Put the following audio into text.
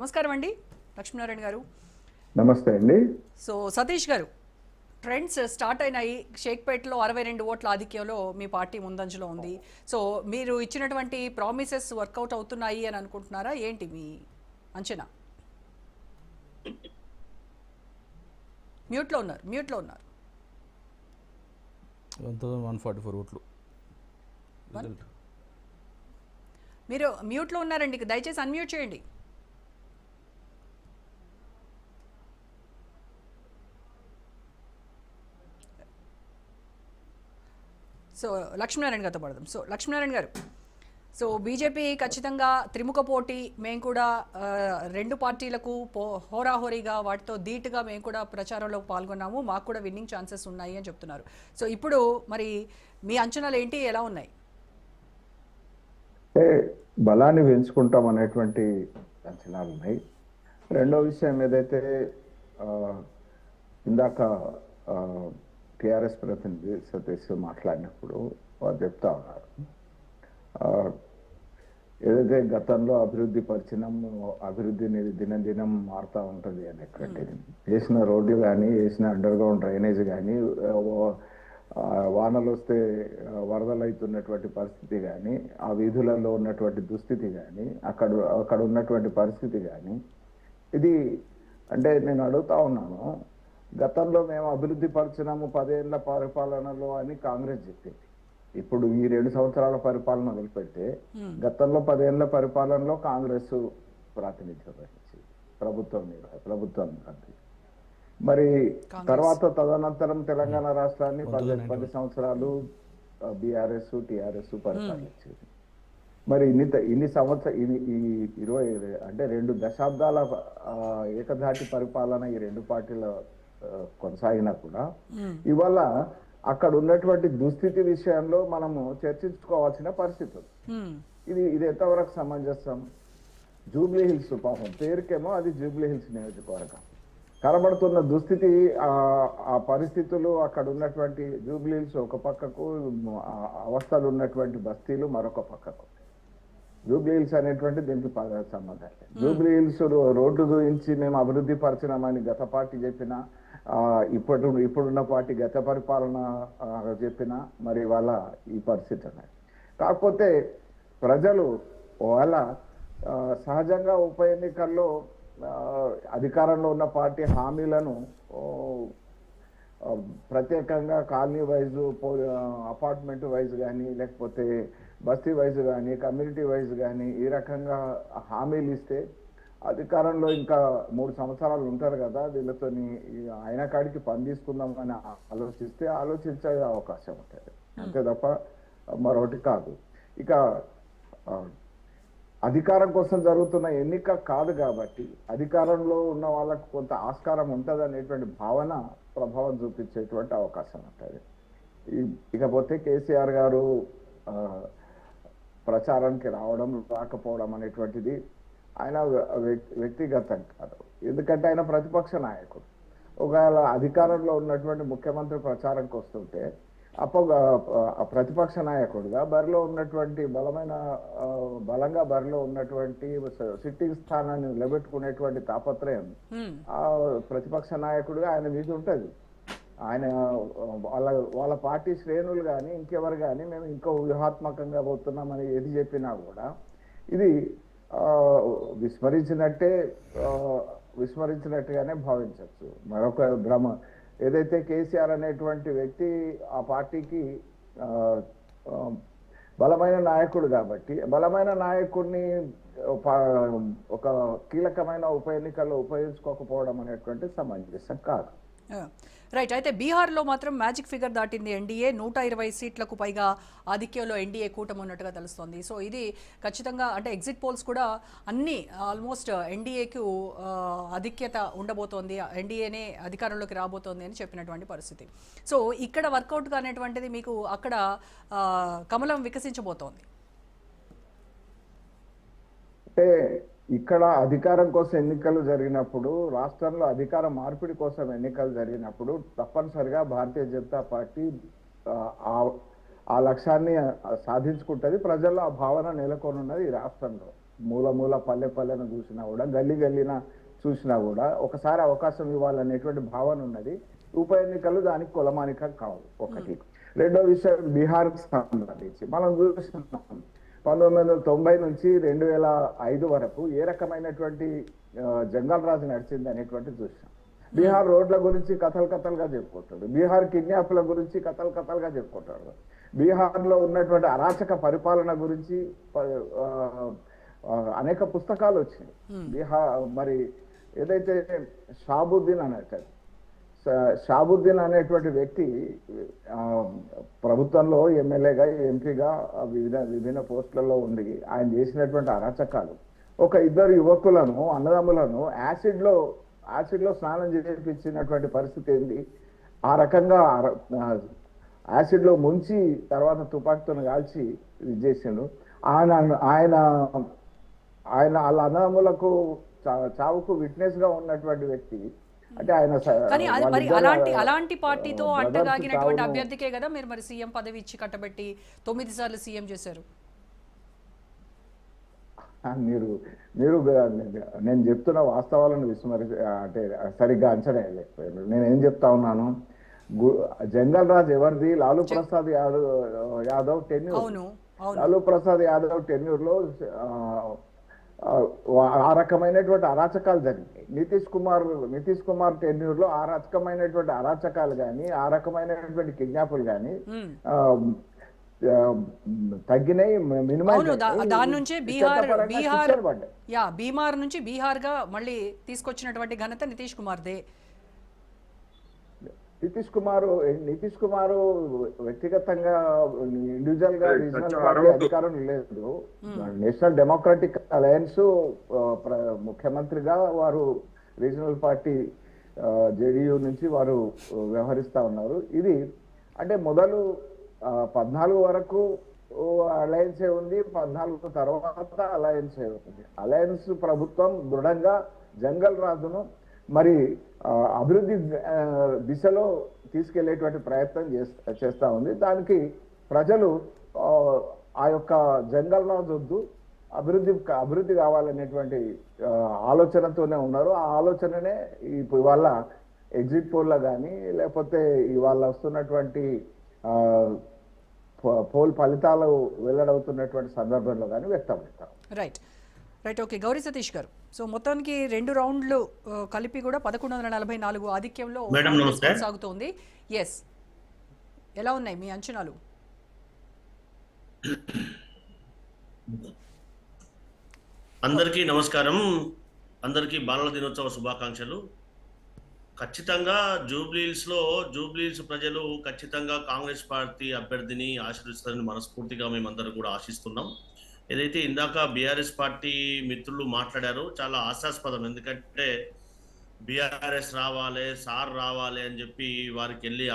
నమస్కారం అండి. లక్ష్మీనారాయణ గారు. నమస్తే అండి. సో సతీష్ గారు ట్రెండ్స్ స్టార్ట్ అయినాయి. షేక్పేట్లో అరవై రెండు ఓట్ల ఆధిక్యంలో మీ పార్టీ ముందంజలో ఉంది. సో మీరు ఇచ్చినటువంటి ప్రామిసెస్ వర్కౌట్ అవుతున్నాయి అని అనుకుంటున్నారా? ఏంటి మీ అంచనా? మ్యూట్లో ఉన్నారు మ్యూట్లో ఉన్నారు. వన్ ఫార్టీ ఫోర్ ఓట్లు. మీరు మ్యూట్లో ఉన్నారండి. దయచేసి అన్మ్యూట్ చేయండి. సో లక్ష్మీనారాయణ గారితో పడదాం. సో లక్ష్మీనారాయణ గారు సో బీజేపీ ఖచ్చితంగా త్రిముఖ పోటీ మేము కూడా రెండు పార్టీలకు పో హోరాహోరీగా వాటితో ధీటుగా మేము కూడా ప్రచారంలో పాల్గొన్నాము. మాకు కూడా విన్నింగ్ ఛాన్సెస్ ఉన్నాయి అని చెప్తున్నారు. సో ఇప్పుడు మరి మీ అంచనాలు ఏంటి? ఎలా ఉన్నాయి? బలాన్ని పెంచుకుంటాం అనేటువంటి అంచనాలు ఉన్నాయి. రెండో విషయం ఏదైతే ఇందాక టిఆర్ఎస్ ప్రతినిధి సతీష్ మాట్లాడినప్పుడు వారు చెప్తా ఉన్నారు. ఏదైతే గతంలో అభివృద్ధి పరిచయం అభివృద్ధిని దినదినం మారుతూ ఉంటుంది అనేటువంటిది వేసిన రోడ్లు కానీ వేసిన అండర్ గ్రౌండ్ డ్రైనేజ్ కానీ వానలు వస్తే వరదలు అవుతున్నటువంటి పరిస్థితి కానీ ఆ వీధులలో ఉన్నటువంటి దుస్థితి కానీ అక్కడ అక్కడ ఉన్నటువంటి పరిస్థితి కానీ ఇది అంటే నేను అడుగుతా ఉన్నాను. గతంలో మేము అభివృద్ధి పరిచినాము పదేళ్ళ పరిపాలనలో అని కాంగ్రెస్ చెప్పింది. ఇప్పుడు ఈ రెండు సంవత్సరాల పరిపాలన వదిలిపెడితే గతంలో పదేళ్ళ పరిపాలనలో కాంగ్రెస్ ప్రాతినిధ్యం వహించింది. ప్రభుత్వం ప్రభుత్వం మరి తర్వాత తదనంతరం తెలంగాణ రాష్ట్రాన్ని పది పది సంవత్సరాలు బీఆర్ఎస్ టిఆర్ఎస్ పరిపాలించింది మరి ఇన్ని ఇన్ని సంవత్సర ఈ ఇరవై అంటే రెండు దశాబ్దాల ఏకధాటి పరిపాలన ఈ రెండు పార్టీల కొనసాగినా కూడా. ఇవాళ అక్కడ ఉన్నటువంటి దుస్థితి విషయంలో మనము చర్చించుకోవాల్సిన పరిస్థితి ఉంది హ్మ్. ఇది ఇది ఎంతవరకు సమంజసం? జూబ్లీ హిల్స్ పాపం. పేరుకేమో అది జూబ్లీ హిల్స్ నియోజకవర్గం. కనబడుతున్న దుస్థితి ఆ ఆ పరిస్థితులు అక్కడ ఉన్నటువంటి జూబ్లీ హిల్స్ ఒక పక్కకు అవస్థలు ఉన్నటువంటి బస్తీలు మరొక పక్కకు. జూబ్లీ హిల్స్ అనేటువంటి దీనికి సంబంధం జూబ్లీ హిల్స్ రోడ్డు చూపించి మేము అభివృద్ధి పరిచినామని గత పార్టీ చెప్పిన ఇప్పుడు ఇప్పుడున్న పార్టీ గత పరిపాలన చెప్పిన మరి వాళ్ళ ఈ పరిస్థితి ఉన్నాయి కాకపోతే ప్రజలు వాళ్ళ సహజంగా ఉప ఎన్నికల్లో అధికారంలో ఉన్న పార్టీ హామీలను ప్రత్యేకంగా కాలనీ వైజ్ అపార్ట్మెంట్ వైజ్ కానీ లేకపోతే బస్తీ వైజ్ కానీ కమ్యూనిటీ వైజ్ కానీ ఈ రకంగా హామీలు ఇస్తే అధికారంలో ఇంకా మూడు సంవత్సరాలు ఉంటారు కదా వీళ్ళతోని ఈ ఆయన కాడికి పని తీసుకుందాం అని ఆలోచిస్తే ఆలోచించే అవకాశం ఉంటుంది. అంతే తప్ప మరొకటి కాదు. ఇక అధికారం కోసం జరుగుతున్న ఎన్నిక కాదు కాబట్టి అధికారంలో ఉన్న వాళ్ళకు కొంత ఆస్కారం ఉంటుంది అనేటువంటి భావన ప్రభావం చూపించేటువంటి అవకాశం ఉంటుంది. ఇకపోతే కేసీఆర్ గారు ప్రచారానికి రావడం రాకపోవడం అనేటువంటిది ఆయన వ్యక్- వ్యక్తిగతం కాదు. ఎందుకంటే ఆయన ప్రతిపక్ష నాయకుడు. ఒకవేళ అధికారంలో ఉన్నటువంటి ముఖ్యమంత్రి ప్రచారంకి వస్తుంటే అప్ప ఆ ప్రతిపక్ష నాయకుడిగా బరిలో ఉన్నటువంటి బలమైన బలంగా బరిలో ఉన్నటువంటి సిట్టింగ్ స్థానాన్ని నిలబెట్టుకునేటువంటి తాపత్రయం. ఆ ప్రతిపక్ష నాయకుడిగా ఆయన మీద ఉంటది. ఆయన వాళ్ళ వాళ్ళ పార్టీ శ్రేణులు కానీ ఇంకెవరు కానీ మేము ఇంకో వ్యూహాత్మకంగా పోతున్నామని ఏది చెప్పినా కూడా ఇది విస్మరించినట్టే విస్మరించినట్టుగానే భావించవచ్చు. మరొక భ్రమ. ఏదైతే కేసీఆర్ అనేటువంటి వ్యక్తి ఆ పార్టీకి బలమైన నాయకుడు కాబట్టి బలమైన నాయకుడిని ఒక కీలకమైన ఉప ఎన్నికల్లో ఉపయోగించుకోకపోవడం అనేటువంటి సమంజసం కాదు. రైట్ అయితే బీహార్లో మాత్రం మ్యాజిక్ ఫిగర్ దాటింది ఎన్డీఏ. నూట ఇరవై సీట్లకు పైగా ఆధిక్యంలో ఎన్డీఏ కూటమి ఉన్నట్టుగా తెలుస్తోంది. సో ఇది ఖచ్చితంగా అంటే ఎగ్జిట్ పోల్స్ కూడా అన్ని ఆల్మోస్ట్ ఎన్డీఏకు ఆధిక్యత ఉండబోతోంది. ఎన్డీఏనే అధికారంలోకి రాబోతోంది అని చెప్పినటువంటి పరిస్థితి. సో ఇక్కడ వర్కౌట్ కానటువంటిది మీకు అక్కడ కమలం వికసించబోతోంది. అంటే ఇక్కడ అధికారం కోసం ఎన్నికలు జరిగినప్పుడు రాష్ట్రంలో అధికార మార్పిడి కోసం ఎన్నికలు జరిగినప్పుడు తప్పనిసరిగా భారతీయ జనతా పార్టీ ఆ, లక్ష్యాన్ని సాధించుకుంటది. ప్రజల్లో ఆ భావన నెలకొనున్నది ఈ రాష్ట్రంలో. మూల మూల పల్లె పల్లెను చూసినా కూడా గల్లీ గల్లీన చూసినా కూడా ఒకసారి అవకాశం ఇవ్వాలనేటువంటి భావన ఉన్నది. ఉప ఎన్నికలు దానికి కులమానిక కావు. ఒకటి. రెండో విషయం బీహార్కి సంబంధించి. మనం చూస్తున్నాం పంతొమ్మిది వందల తొంభై నుంచి రెండు వేల ఐదు వరకు ఏ రకమైనటువంటి జంగల్ రాజు నడిచింది అనేటువంటి చూసాం బీహార్ రోడ్ల గురించి కథలు కథలుగా చెప్పుకుంటాడు. బీహార్ కిడ్నాప్ల గురించి కథలు కథలుగా చెప్పుకుంటాడు. బీహార్లో ఉన్నటువంటి అరాచక పరిపాలన గురించి అనేక పుస్తకాలు వచ్చినాయి. బీహార్ మరి ఏదైతే షాబుద్దీన్ అనేటాడు షా- షాబుద్దీన్ అనేటువంటి వ్యక్తి ప్రభుత్వంలో ఎమ్మెల్యేగా ఎంపీగా వివిధ విభిన్న పోస్టులలో ఉండి ఆయన చేసినటువంటి అరాచకాలు. ఒక ఇద్దరు యువకులను అన్నదమ్ములను యాసిడ్లో యాసిడ్లో స్నానం చేయించినటువంటి పరిస్థితి ఏంది? ఆ రకంగా యాసిడ్లో ముంచి తర్వాత తుపాకీతో కాల్చి ఇది చేసిండు. ఆయన ఆయన ఆయన వాళ్ళ అన్నదమ్ములకు చా- చావుకు విట్నెస్గా ఉన్నటువంటి వ్యక్తి అంటే ఆయన కానీ మరి అలాంటి అలాంటి పార్టీతో అంటగాగినటువంటి అభ్యర్థికే కదా మీరు మరి సీఎం పదవి ఇచ్చి కట్టబెట్టి తొమ్మిది సార్లు సీఎం చేశారు. మీరు మీరు నేను చెప్తున్న వాస్తవాలను విస్మరి అంటే సరిగ్గా అంచనా వేయలేకపోయారు. నేను ఏం చెప్తా ఉన్నాను? జంగల్ రాజ్ ఎవరిది? లాలూ ప్రసాద్ యాదవ్ యాదవ్ టెన్యూర్. లాలూ ప్రసాద్ యాదవ్ టెన్యూర్లో ఆ, రకమైనటువంటి అరాచకాలు జరిగాయి నితీష్ కుమార్ నితీష్ కుమార్ టెన్యూర్లో ఆ రకమైనటువంటి అరాచకాలు కానీ ఆ రకమైనటువంటి కిడ్నాపులు కానీ. తగ్గినాయి మినిమం దా- దాని నుంచే బీహార్ బీహార్ యా బీహార్ నుంచి బీహార్గా మళ్ళీ తీసుకొచ్చినటువంటి ఘనత నితీష్ కుమార్దే. నితీష్ కుమార్ నితీష్ కుమార్ వ్యక్తిగతంగా ఇండివిజువల్గా రీజనల్ పార్టీ అధికారం లేదు. నేషనల్ డెమోక్రటిక్ అలయన్స్ ముఖ్యమంత్రిగా వారు రీజనల్ పార్టీ జేడీయూ నుంచి వారు వ్యవహరిస్తా ఉన్నారు. ఇది అంటే మొదలు పద్నాలుగు వరకు అలయన్స్ ఉంది పద్నాలుగు తర్వాత అలయన్స్ ఉంది. అలయన్స్ ప్రభుత్వం దృఢంగా జంగల్ రాజును మరి అభివృద్ధి దిశలో తీసుకెళ్ళేటువంటి ప్రయత్నం చేస్తా చేస్తా ఉంది. దానికి ప్రజలు ఆ, యొక్క జంగల్ చూద్దు వద్దు అభివృద్ధి అభివృద్ధి కావాలనేటువంటి ఆలోచనతోనే ఉన్నారు. ఆ ఆలోచననే ఇప్పుడు ఇవాళ ఎగ్జిట్ పోల్లో కానీ లేకపోతే ఇవాళ వస్తున్నటువంటి పోల్ ఫలితాలు వెల్లడవుతున్నటువంటి సందర్భంలో కానీ వ్యక్తమవుతారు right right okay. Gauri Satish గారు. సో మొత్తానికి రెండు రౌండ్లు కలిపి కూడా పదకొండు వందల నలభై నాలుగు ఆధిక్యంలో. కొనసాగుతోంది. ఎస్ ఎలా ఉన్నాయి మీ అంచనాలు? అందరికీ నమస్కారం. అందరికీ బాలల దినోత్సవ శుభాకాంక్షలు. ఖచ్చితంగా జూబ్లీహిల్స్లో జూబ్లీహిల్స్ ప్రజలు ఖచ్చితంగా కాంగ్రెస్ పార్టీ అభ్యర్థిని ఆశీర్వదిస్తారని మనస్ఫూర్తిగా మేమందరం కూడా ఆశిస్తున్నాం. ఏదైతే ఇందాక బీఆర్ఎస్ పార్టీ మిత్రులు మాట్లాడారో చాలా ఆశాస్పదం. ఎందుకంటే బీఆర్ఎస్ రావాలి సార్ రావాలి అని చెప్పి వారికి వెళ్ళి